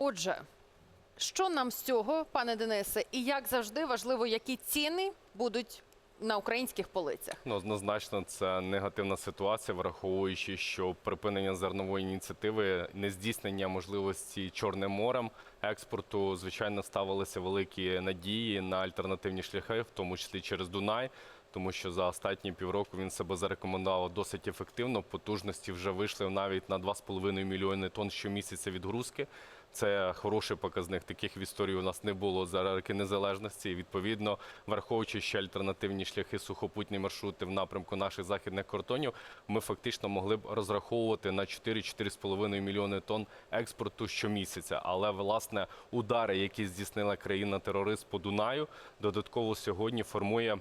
Отже, що нам з цього, пане Денисе, і як завжди важливо, які ціни будуть на українських полицях? Ну, однозначно, це негативна ситуація, враховуючи, що припинення зернової ініціативи, нездійснення можливості Чорним морем експорту, звичайно, ставилися великі надії на альтернативні шляхи, в тому числі через Дунай. Тому що за останні півроку він себе зарекомендував досить ефективно. Потужності вже вийшли навіть на 2,5 мільйони тонн щомісяця відгрузки. Це хороший показник. Таких в історії у нас не було за роки незалежності. І, відповідно, враховуючи ще альтернативні шляхи сухопутні маршрути в напрямку наших західних кордонів, ми фактично могли б розраховувати на 4-4,5 мільйони тонн експорту щомісяця. Але власне удари, які здійснила країна-терорист по Дунаю, додатково сьогодні формує.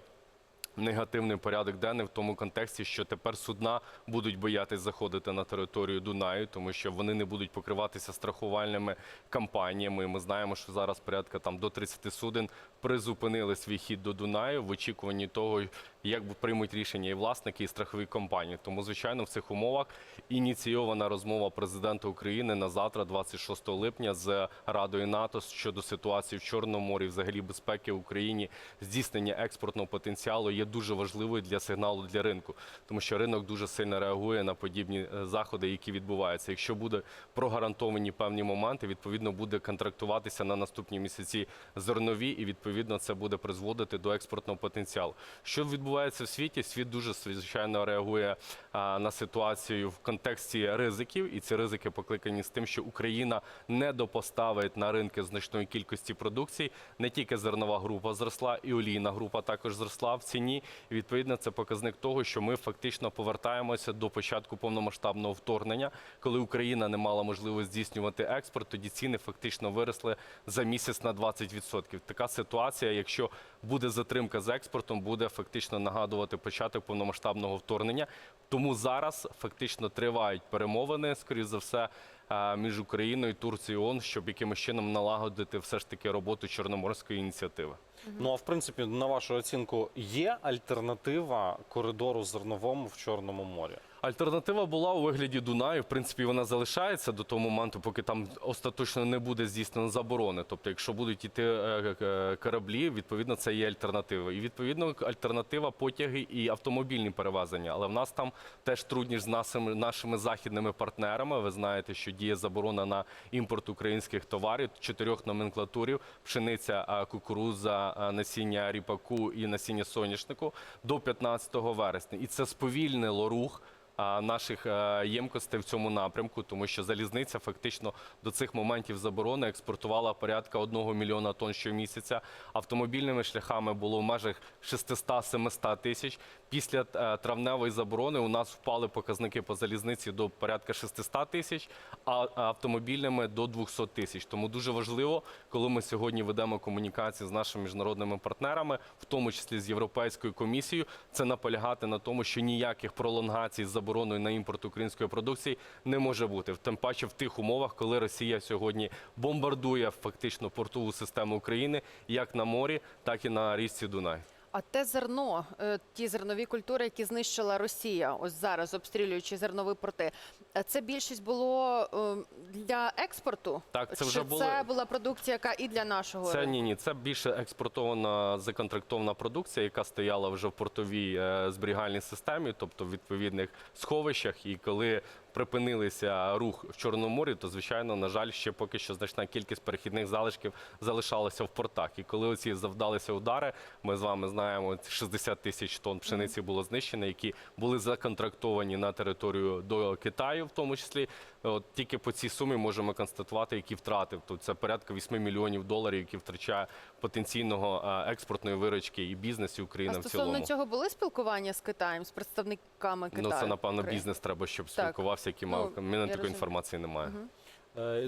Негативний порядок денний в тому контексті, що тепер судна будуть боятись заходити на територію Дунаю, тому що вони не будуть покриватися страхувальними кампаніями. Ми знаємо, що зараз порядка там до 30 суден призупинили свій хід до Дунаю в очікуванні того, як приймуть рішення і власники, і страхові компанії. Тому, звичайно, в цих умовах ініційована розмова президента України на завтра, 26 липня, з Радою НАТО щодо ситуації в Чорному морі, взагалі безпеки в Україні, здійснення експортного потенціалу є дуже важливою для сигналу для ринку, тому що ринок дуже сильно реагує на подібні е, заходи, які відбуваються. Якщо буде прогарантовані певні моменти, відповідно буде контрактуватися на наступні місяці зернові, і відповідно це буде призводити до експортного потенціалу. Що відбувається в світі? Світ дуже звичайно реагує на ситуацію в контексті ризиків, і ці ризики покликані з тим, що Україна не допоставить на ринки значної кількості продукції. Не тільки зернова група зросла, і олійна група також зросла в ціні. І відповідно це показник того, що ми фактично повертаємося до початку повномасштабного вторгнення, коли Україна не мала можливості здійснювати експорт. Тоді ціни фактично виросли за місяць на 20%. Така ситуація, якщо буде затримка з експортом, буде фактично нагадувати початок повномасштабного вторгнення. Тому зараз фактично тривають перемовини, скоріш за все, е, між Україною, Турцією, ООН, щоб якимось чином налагодити все ж таки роботу чорноморської ініціативи. Ну а в принципі, на вашу оцінку, є альтернатива коридору зерновому в Чорному морі? Альтернатива була у вигляді Дунаю. В принципі, вона залишається до того моменту, поки там остаточно не буде здійснено заборони. Тобто, якщо будуть йти е, е, кораблі, відповідно, це є альтернатива. І відповідно альтернатива потяги і автомобільні перевезення. Але в нас там теж трудність з нашими, нашими західними партнерами. Ви знаєте, що діє заборона на імпорт українських товарів, чотирьох номенклатурів: пшениця, кукурудза, насіння ріпаку і насіння соняшнику до 15 вересня. І це сповільнило рух наших е, ємкостей в цьому напрямку, тому що залізниця фактично до цих моментів заборони експортувала порядка 1 мільйона тонн щомісяця. Автомобільними шляхами було в межах 600-700 тисяч. Після е, травневої заборони у нас впали показники по залізниці до порядка 600 тисяч, а автомобільними до 200 тисяч. Тому дуже важливо, коли ми сьогодні ведемо комунікації з нашими міжнародними партнерами, в тому числі з Європейською комісією, це наполягати на тому, що ніяких пролонгацій з забороною на імпорт української продукції не може бути. Тим паче в тих умовах, коли Росія сьогодні бомбардує фактично портову систему України як на морі, так і на річці Дунай. А те зерно, е, ті зернові культури, які знищила Росія, ось зараз обстрілюючи зернові порти, е, це більшість було е, для експорту? Так, це Чи вже було- це була продукція, яка і для нашого Це ні, ні, це більше експортована законтрактована продукція, яка стояла вже в портовій зберігальній системі, тобто в відповідних сховищах. І коли припинилися рух в Чорному морі, то звичайно, на жаль, ще поки що значна кількість перехідних залишків залишалася в портах. І коли оці завдалися удари, ми з вами знаємо, 60 тисяч тонн пшениці було знищено, які були законтрактовані на територію до Китаю, в тому числі. От тільки по цій сумі можемо констатувати, які втрати. Тобто це порядка 8 мільйонів доларів, які втрачає потенційного е, експортної виручки і бізнесу і А Україна цілому. стосовно цього були спілкування з Китаєм, з представниками Китаю? Ну це напевно бізнес треба, щоб Так. спілкувався, який мав Ну, мав мене такої розумію. інформації немає. Е,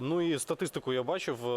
Ну і статистику я бачив. е,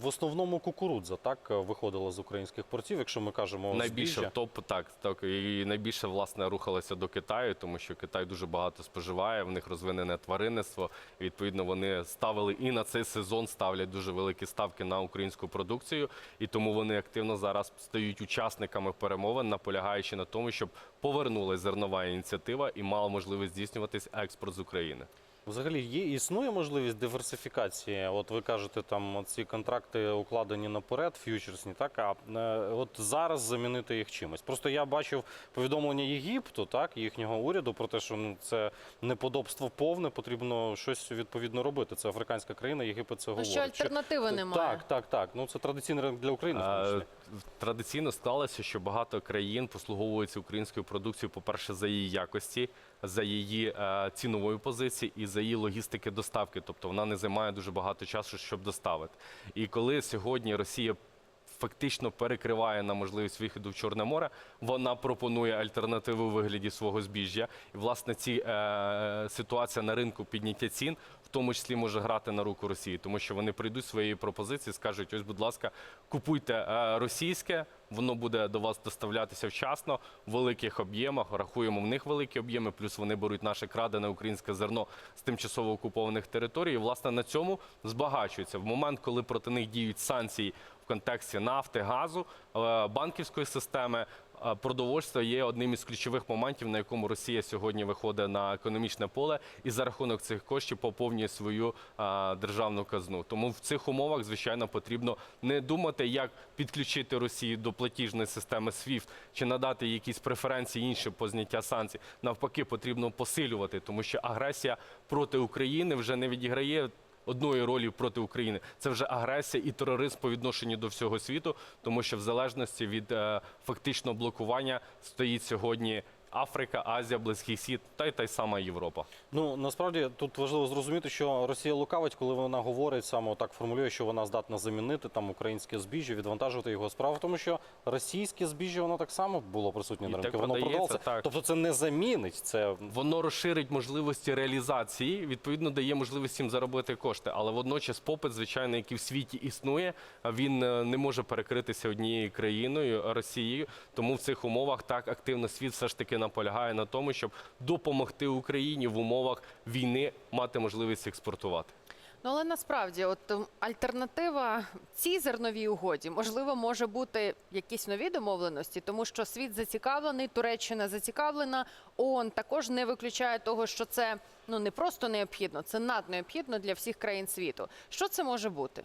В основному кукурудза так е, виходила з українських портів, якщо ми кажемо Найбільше топ так, так і найбільше власне рухалося до Китаю, тому що Китай дуже багато споживає. В них розвинене тваринництво. І, відповідно, вони ставили і на цей сезон ставлять дуже великі ставки на українську продукцію, і тому вони активно зараз стають учасниками перемовин, наполягаючи на тому, щоб повернулася зернова ініціатива і мала можливість здійснюватись експорт з України. Взагалі є існує можливість диверсифікації. От ви кажете, там ці контракти укладені наперед, ф'ючерсні, так а е, от зараз замінити їх чимось. Просто я бачив повідомлення Єгипту, так їхнього уряду про те, що ну це неподобство повне, потрібно щось відповідно робити. Це африканська країна, Єгипет це Ну говорить. що альтернативи немає. Так, так, так. Ну це традиційний ринок для України. в Е. Традиційно склалося, що багато країн послуговуються українською продукцією, по-перше, за її якості, за її е, цінової позиції і за її логістики доставки. Тобто вона не займає дуже багато часу, щоб доставити. І коли сьогодні Росія фактично перекриває на можливість виходу в Чорне море, вона пропонує альтернативу у вигляді свого збіжжя. І власне ці е, ситуація на ринку підняття цін. В тому числі може грати на руку Росії, тому що вони прийдуть своєю пропозиції, скажуть: ось, будь ласка, купуйте е, російське, воно буде до вас доставлятися вчасно в великих об'ємах. Рахуємо в них великі об'єми, плюс вони беруть наше крадене українське зерно з тимчасово окупованих територій. І, власне, на цьому збагачуються. В момент, коли проти них діють санкції контексті нафти, газу, банківської системи. Продовольство є одним із ключових моментів, на якому Росія сьогодні виходить на економічне поле і за рахунок цих коштів поповнює свою державну казну. Тому в цих умовах, звичайно, потрібно не думати, як підключити Росію до платіжної системи SWIFT чи надати якісь преференції інші по зняття санкцій. Навпаки, потрібно посилювати, тому що агресія проти України вже не відіграє одної ролі проти України. Це вже агресія і тероризм по відношенню до всього світу, тому що в залежності від е, фактичного блокування стоїть сьогодні Африка, Азія, Близький Схід та й та й сама Європа. Ну насправді тут важливо зрозуміти, що Росія лукавить, коли вона говорить саме так формулює, що вона здатна замінити там українське збіжжя, відвантажувати його справа, в тому що російське збіжжя воно так само було присутнє на ринку. Воно продавалося. так. Тобто це не замінить. Це Воно розширить можливості реалізації, відповідно дає можливість їм заробити кошти. Але водночас попит, звичайно, який в світі існує, він е, не може перекритися однією країною Росією. Тому в цих умовах так активно світ все ж таки наполягає на тому, щоб допомогти Україні в умовах війни мати можливість експортувати. Ну але насправді, от альтернатива цій зерновій угоді можливо може бути якісь нові домовленості, тому що світ зацікавлений, Туреччина зацікавлена. ООН також не виключає того, що це ну не просто необхідно, це наднеобхідно для всіх країн світу. Що це може бути?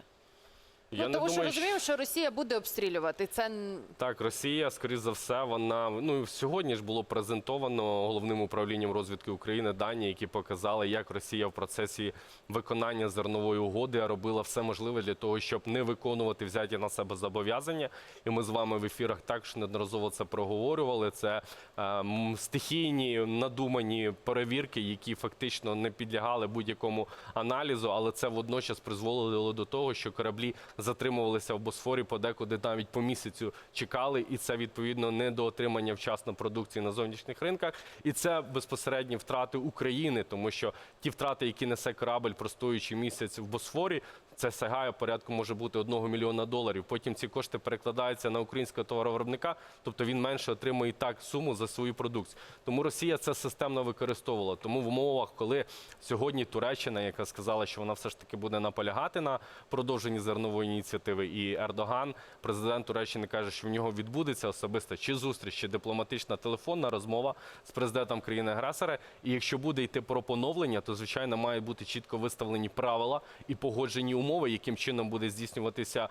Я ну, не тому що думаю, розуміємо, що Росія буде обстрілювати. Це Так, Росія, скоріш за все, вона ну сьогодні ж було презентовано головним управлінням розвідки України дані, які показали, як Росія в процесі виконання зернової угоди робила все можливе для того, щоб не виконувати взяті на себе зобов'язання. І ми з вами в ефірах також неодноразово це проговорювали. Це е, стихійні надумані перевірки, які фактично не підлягали будь-якому аналізу, але це водночас призводило до того, що кораблі затримувалися в Босфорі, подекуди навіть по місяцю чекали, і це відповідно не до отримання вчасно продукції на зовнішніх ринках. І це безпосередні втрати України, тому що ті втрати, які несе корабль, простоючи місяць в Босфорі. Це сягає порядку, може бути одного мільйона доларів. Потім ці кошти перекладаються на українського товаровиробника, тобто він менше отримує так суму за свою продукцію. Тому Росія це системно використовувала. Тому в умовах, коли сьогодні Туреччина, яка сказала, що вона все ж таки буде наполягати на продовженні зернової ініціативи, і Ердоган, президент Туреччини, каже, що в нього відбудеться особиста чи зустріч, чи дипломатична телефонна розмова з президентом країни-агресора. І якщо буде йти про поновлення, то звичайно мають бути чітко виставлені правила і погоджені умови, яким чином буде здійснюватися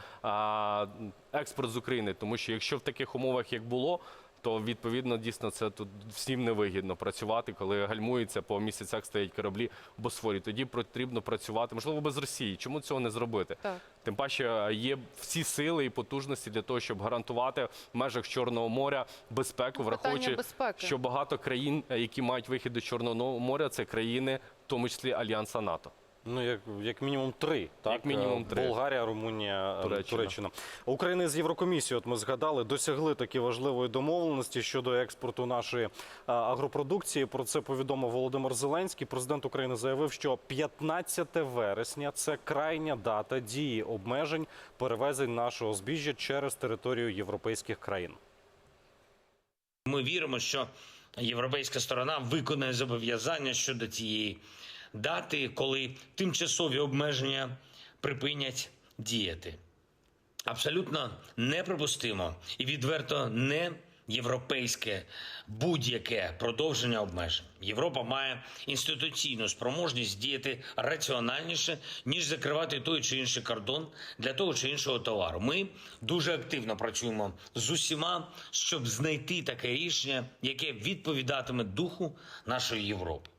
експорт з України. Тому що якщо в таких умовах, як було, то відповідно дійсно це тут всім невигідно працювати, коли гальмуються по місяцях стоять кораблі в Босфорі. Тоді потрібно працювати, можливо, без Росії. Чому цього не зробити? так. Тим паче є всі сили і потужності для того, щоб гарантувати в межах Чорного моря безпеку, Ну, враховуючи, що багато країн, які мають вихід до Чорного моря, це країни, в тому числі Альянса НАТО. Ну як, як мінімум три. Так? Як мінімум Е, три. Болгарія, Румунія, е, Туреччина. Туреччина. Україна з Єврокомісією, от ми згадали, досягли такі важливої домовленості щодо експорту нашої агропродукції. Про це повідомив Володимир Зеленський. Президент України заявив, що 15 вересня це крайня дата дії обмежень перевезень нашого збіжжя через територію європейських країн. Ми віримо, що європейська сторона виконає зобов'язання щодо цієї дати, коли тимчасові обмеження припинять діяти. Абсолютно неприпустимо і відверто не європейське будь-яке продовження обмежень. Європа має інституційну спроможність діяти раціональніше, ніж закривати той чи інший кордон для того чи іншого товару. Ми дуже активно працюємо з усіма, щоб знайти таке рішення, яке відповідатиме духу нашої Європи.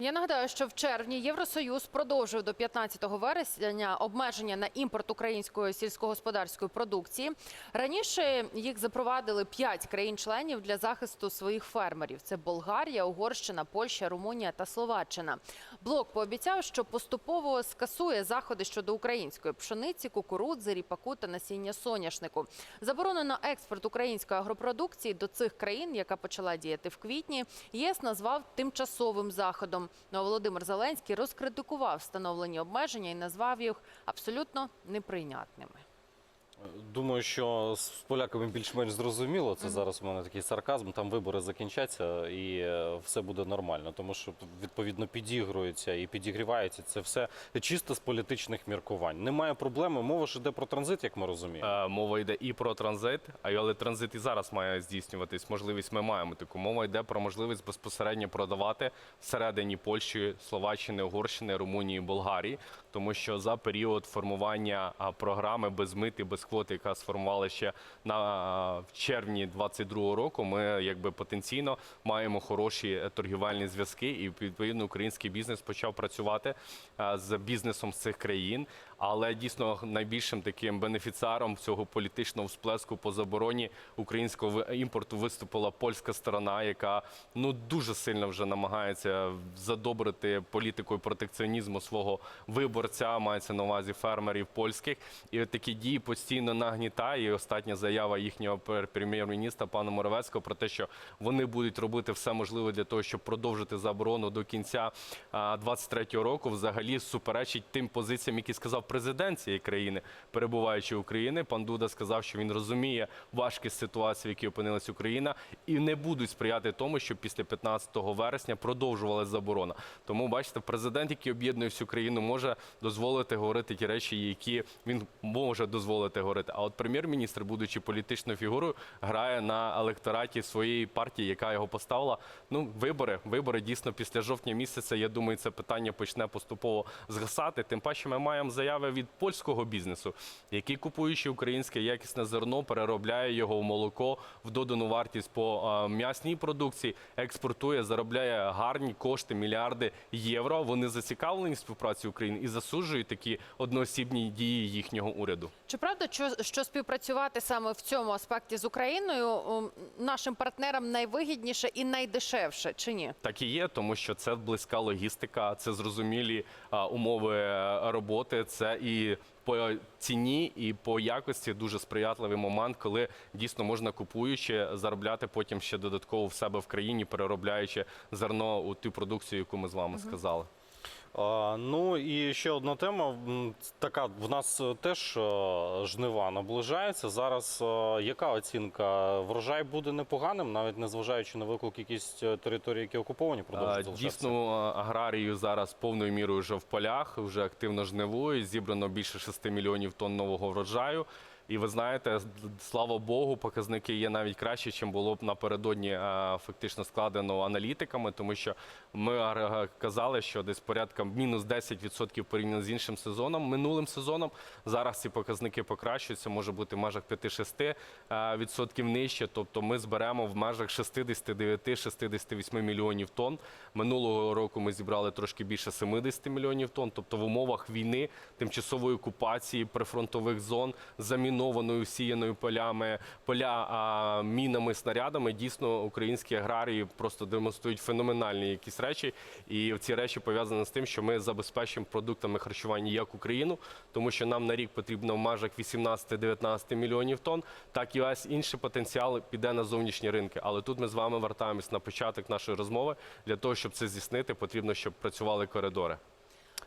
Я нагадаю, що в червні Євросоюз продовжив до 15 вересня обмеження на імпорт української сільськогосподарської продукції. Раніше їх запровадили п'ять країн-членів для захисту своїх фермерів: це Болгарія, Угорщина, Польща, Румунія та Словаччина. Блок пообіцяв, що поступово скасує заходи щодо української пшениці, кукурудзи, ріпаку та насіння соняшнику. Заборону на експорт української агропродукції до цих країн, яка почала діяти в квітні, ЄС назвав тимчасовим заходом. Ну, а Володимир Зеленський розкритикував встановлені обмеження і назвав їх абсолютно неприйнятними. Думаю, що з поляками більш-менш зрозуміло. Це зараз у мене такий сарказм. Там вибори закінчаться і е, все буде нормально, тому що відповідно підігрується і підігрівається це все чисто з політичних міркувань. Немає проблеми. Мова ж іде про транзит, як ми розуміємо. Е, Мова йде і про транзит, а але транзит і зараз має здійснюватись. Можливість ми маємо таку. Мова йде про можливість безпосередньо продавати всередині Польщі, Словаччини, Угорщини, Румунії, Болгарії, тому що за період формування програми без мит і без квот, яка сформувала ще на в червні 22 року, ми якби потенційно маємо хороші е, торгівельні зв'язки, і відповідно український бізнес почав працювати з бізнесом з цих країн. Але дійсно найбільшим таким бенефіціаром цього політичного всплеску по забороні українського імпорту виступила польська сторона, яка ну дуже сильно вже намагається задобрити політикою протекціонізму свого виборця, мається на увазі фермерів польських. І такі дії постійно нагнітає. І остання заява їхнього прем'єр-міністра пана Моровецького про те, що вони будуть робити все можливе для того, щоб продовжити заборону до кінця 23-го року, взагалі суперечить тим позиціям, які сказав президент цієї країни, перебуваючи в Україні. Пан Дуда сказав, що він розуміє важкість ситуації, в якій опинилась Україна, і не будуть сприяти тому, щоб після 15 вересня продовжувалася заборона. Тому бачите, президент, який об'єднує всю країну, може дозволити говорити ті речі, які він може дозволити говорити. А от прем'єр-міністр, будучи політичною фігурою, грає на електораті своєї партії, яка його поставила. Ну, вибори, вибори дійсно після жовтня місяця. Я думаю, це питання почне поступово згасати. Тим паче, ми маємо заяви від польського бізнесу, який купуючи українське якісне зерно, переробляє його в молоко, в додану вартість по м'ясній продукції, експортує, заробляє гарні кошти, мільярди євро. Вони зацікавлені в співпраці України і засуджують такі одноосібні дії їхнього уряду. Чи правда, що, що співпрацювати саме в цьому аспекті з Україною нашим партнерам найвигідніше і найдешевше, чи ні? Так і є, тому що це близька логістика, це зрозумілі умови е, роботи, це і по ціні, і по якості дуже сприятливий момент, коли дійсно можна купуючи заробляти потім ще додатково в себе в країні, переробляючи зерно у ту продукцію, яку ми з вами сказали. Ну і ще одна тема. Така в нас е, теж е, жнива наближається. Зараз е, яка оцінка? Врожай буде непоганим, навіть незважаючи на велику кількість е, територій, які окуповані, продовжують? Дійсно, аграрію зараз повною мірою вже в полях, вже активно жнивують. Зібрано більше 6 мільйонів тонн нового врожаю. І ви знаєте, слава Богу, показники є навіть краще, чим було б напередодні фактично складено аналітиками, тому що ми казали, що десь порядка мінус 10% порівняно з іншим сезоном, минулим сезоном. Зараз ці показники покращуються, може бути в межах 5-6% відсотків нижче. Тобто ми зберемо в межах 69-68 мільйонів тонн. Минулого року ми зібрали трошки більше 70 мільйонів тонн. Тобто в умовах війни, тимчасової окупації прифронтових зон, замінованою, всіяною полями, поля мінами, снарядами, дійсно українські аграрії просто демонструють феноменальні якісь речі. І ці речі пов'язані з тим, що ми забезпечуємо продуктами харчування як Україну, тому що нам на рік потрібно в межах 18-19 мільйонів тонн, так і весь інший потенціал піде на зовнішні ринки. Але тут ми з вами вертаємось на початок нашої розмови. Для того, щоб це здійснити, потрібно, щоб працювали коридори.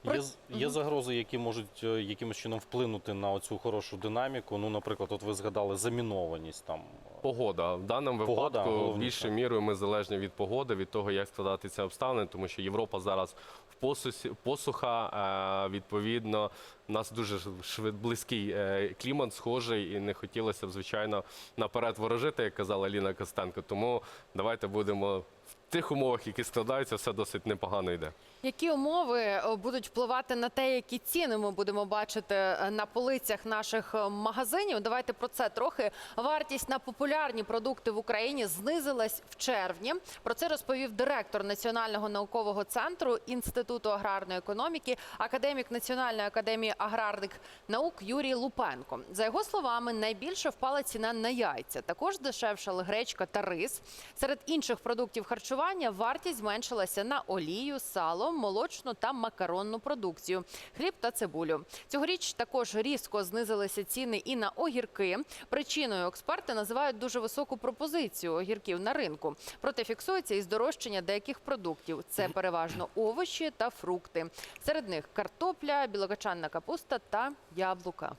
Є, є загрози, які можуть е, якимось чином вплинути на цю хорошу динаміку. Ну, наприклад, от ви згадали замінованість там. е, Погода в даному Погода, випадку головніше. більшою мірою ми залежні від погоди, від того, як складатися обставини, тому що Європа зараз в посусі, посуха. е, Відповідно, у нас дуже швид, близький клімат, схожий, і не хотілося б, звичайно, наперед ворожити, як казала Ліна Костенко. Тому давайте будемо тих умовах, які складаються, все досить непогано йде. Які умови е, будуть впливати на те, які ціни ми будемо бачити е, на полицях наших е, магазинів? Давайте про це трохи. Вартість на популярні продукти в Україні знизилась в червні. Про це розповів директор Національного наукового центру Інституту аграрної економіки, академік Національної академії аграрних наук Юрій Лупенко. За його словами, найбільше впала ціна на яйця. Також дешевшали гречка та рис. Серед інших продуктів харчування вартість зменшилася на олію, сало, молочну та макаронну продукцію, хліб та цибулю. Цьогоріч також різко знизилися ціни і на огірки. Причиною експерти називають дуже високу пропозицію огірків на ринку. Проте фіксується і здорожчання деяких продуктів. Це переважно овочі та фрукти. Серед них картопля, білокачанна капуста та яблука.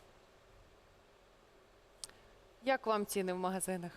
Як вам ціни в магазинах?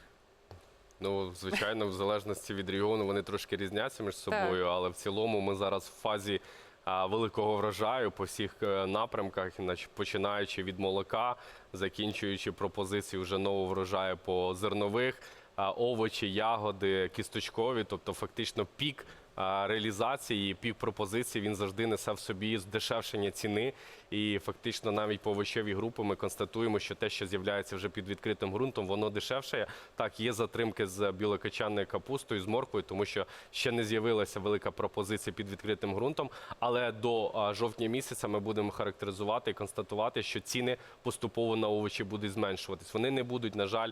Ну, звичайно, в залежності від регіону вони трошки різняться між собою, але в цілому ми зараз в фазі а, великого врожаю по всіх е, напрямках, іначе починаючи від молока, закінчуючи пропозиції вже нового врожаю по зернових, а, овочі, ягоди, кісточкові, тобто фактично пік. а, Реалізації, пік пропозицій він завжди несе в собі здешевшення ціни, і фактично навіть по овочевій групи ми констатуємо, що те, що з'являється вже під відкритим ґрунтом, воно дешевше. Так, є затримки з білокачанною капустою, з морквою, тому що ще не з'явилася велика пропозиція під відкритим ґрунтом. Але до жовтня місяця ми будемо характеризувати і констатувати, що ціни поступово на овочі будуть зменшуватись. Вони не будуть, на жаль,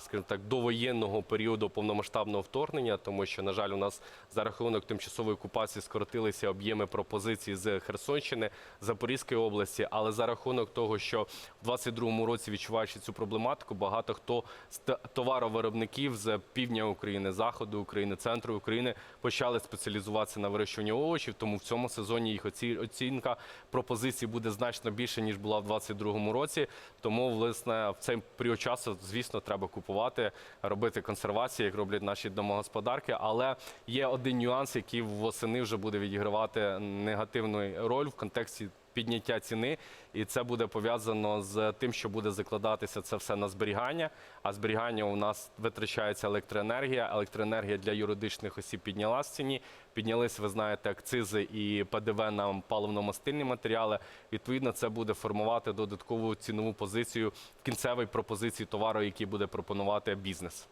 скажімо так, до воєнного періоду повномасштабного вторгнення, тому що, на жаль, у нас за рахунок тимчасової окупації скоротилися об'єми пропозицій з Херсонщини, Запорізької області. Але за рахунок того, що в 22-му році відчуваючи цю проблематику, багато хто з товаровиробників з півдня України, заходу України, центру України почали спеціалізуватися на вирощуванні овочів. Тому в цьому сезоні їх оці- оцінка пропозицій буде значно більше ніж була в 22-му році. Тому власне в цей період часу, звісно, треба купувати, робити консервації, як роблять наші домогосподарки. Але є один нюанс, який восени вже буде відігравати негативну роль в контексті. Підняття ціни, і це буде пов'язано з тим, що буде закладатися це все на зберігання. А зберігання у нас витрачається електроенергія. Електроенергія для юридичних осіб піднялась в ціні. Піднялись, ви знаєте, акцизи і ПДВ на паливно-мастильні матеріали. Відповідно, це буде формувати додаткову цінову позицію в кінцевій пропозиції товару, який буде пропонувати бізнес.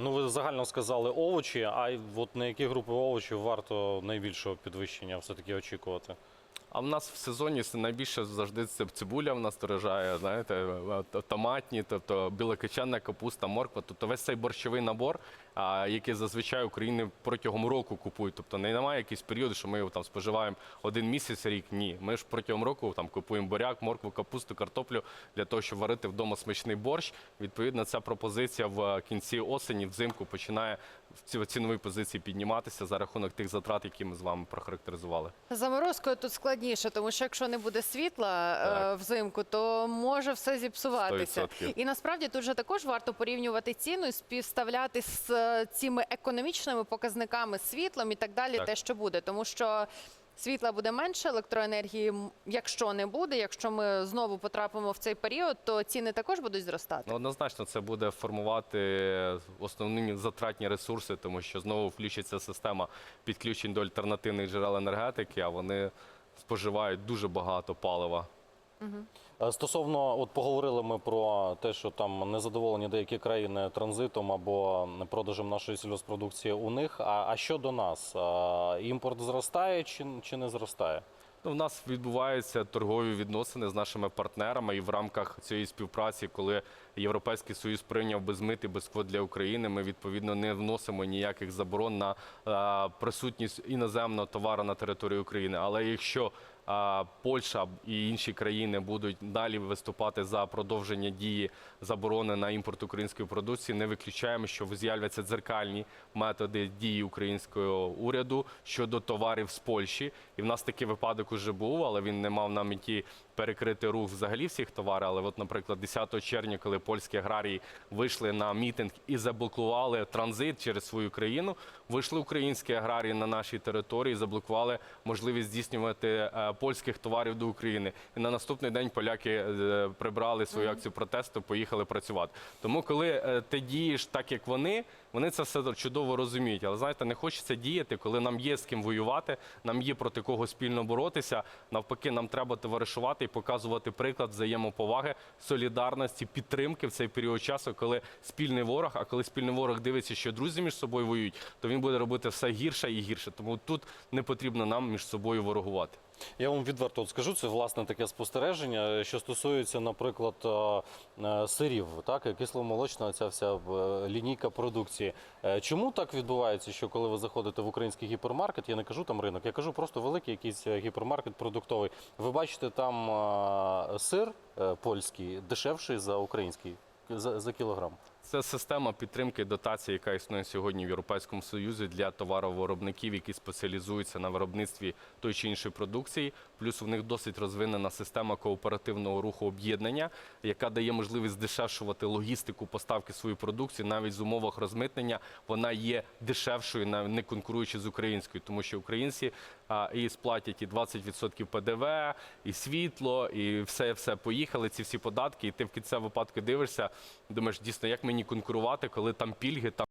Ну, ви загально сказали овочі, а от на які групи овочів варто найбільшого підвищення все-таки очікувати? А в нас в сезоні найбільше завжди це цибуля в нас дорожає, знаєте, е, томатні, тобто білокачанна капуста, морква. Тобто весь цей борщовий набор, який зазвичай України протягом року купують. Тобто не немає якийсь період, що ми його там споживаємо один місяць, рік. Ні. Ми ж протягом року там купуємо буряк, моркву, капусту, картоплю для того, щоб варити вдома смачний борщ. Відповідно, ця пропозиція в кінці осені, взимку починає в ці цінові позиції підніматися за рахунок тих затрат, які ми з вами прохарактеризували. Заморозкою тут складніше, тому що якщо не буде світла е, взимку, то може все зіпсуватися. 100%. І насправді тут же також варто порівнювати ціну і співставляти з е, цими економічними показниками світлом і так далі, Так. те, що буде, тому що. Світла буде менше, електроенергії, якщо не буде, якщо ми знову потрапимо в цей період, то ціни також будуть зростати. Ну, однозначно, це буде формувати основні затратні ресурси, тому що знову включиться система підключень до альтернативних джерел енергетики, а вони споживають дуже багато палива. Е, Стосовно, от поговорили ми про те, що там незадоволені деякі країни транзитом або продажем нашої сільгоспродукції у них. А, а щодо нас, А, імпорт зростає чи, чи не зростає? Ну, в нас відбуваються торгові відносини з нашими партнерами, і в рамках цієї співпраці, коли Європейський Союз прийняв безмит і без квот для України, ми відповідно не вносимо ніяких заборон на е, присутність іноземного товару на території України. Але якщо Польща і інші країни будуть далі виступати за продовження дії заборони на імпорт української продукції. Не виключаємо, що з'являться дзеркальні методи дії українського уряду щодо товарів з Польщі. І в нас такий випадок уже був, але він не мав на меті перекрити рух взагалі всіх товарів. Але, от, наприклад, 10 червня, коли польські аграрії вийшли на мітинг і заблокували транзит через свою країну, вийшли українські аграрії на нашій території, заблокували можливість здійснювати е, польських товарів до України. І на наступний день поляки е, прибрали свою акцію протесту, поїхали працювати. Тому, коли е, ти дієш так, як вони, вони це все чудово розуміють. Але знаєте, не хочеться діяти, коли нам є з ким воювати, нам є проти кого спільно боротися. Навпаки, нам треба товаришувати і показувати приклад взаємоповаги, солідарності, підтримки в цей період часу, коли спільний ворог. А коли спільний ворог дивиться, що друзі між собою воюють, то він буде робити все гірше і гірше. Тому тут не потрібно нам між собою ворогувати. Я вам відверто скажу, це власне таке спостереження, що стосується, наприклад, е, е, сирів, так кисломолочна ця вся е, лінійка продукції. Е, Чому так відбувається, що коли ви заходите в український гіпермаркет, я не кажу там ринок, я кажу просто великий якийсь е, гіпермаркет продуктовий. Ви бачите там е, сир е, польський дешевший за український за, за кілограм. Це система підтримки дотації, яка існує сьогодні в Європейському Союзі для товаровиробників, які спеціалізуються на виробництві той чи іншої продукції. Плюс у них досить розвинена система кооперативного руху об'єднання, яка дає можливість здешевшувати логістику поставки своєї продукції навіть з умовах розмитнення. Вона є дешевшою, не конкуруючи з українською, тому що українці і сплатять і 20% ПДВ, і світло, і все, все поїхали. Ці всі податки, і ти в кінцевому випадку дивишся, думаєш, дійсно, як мені конкурувати, коли там пільги, там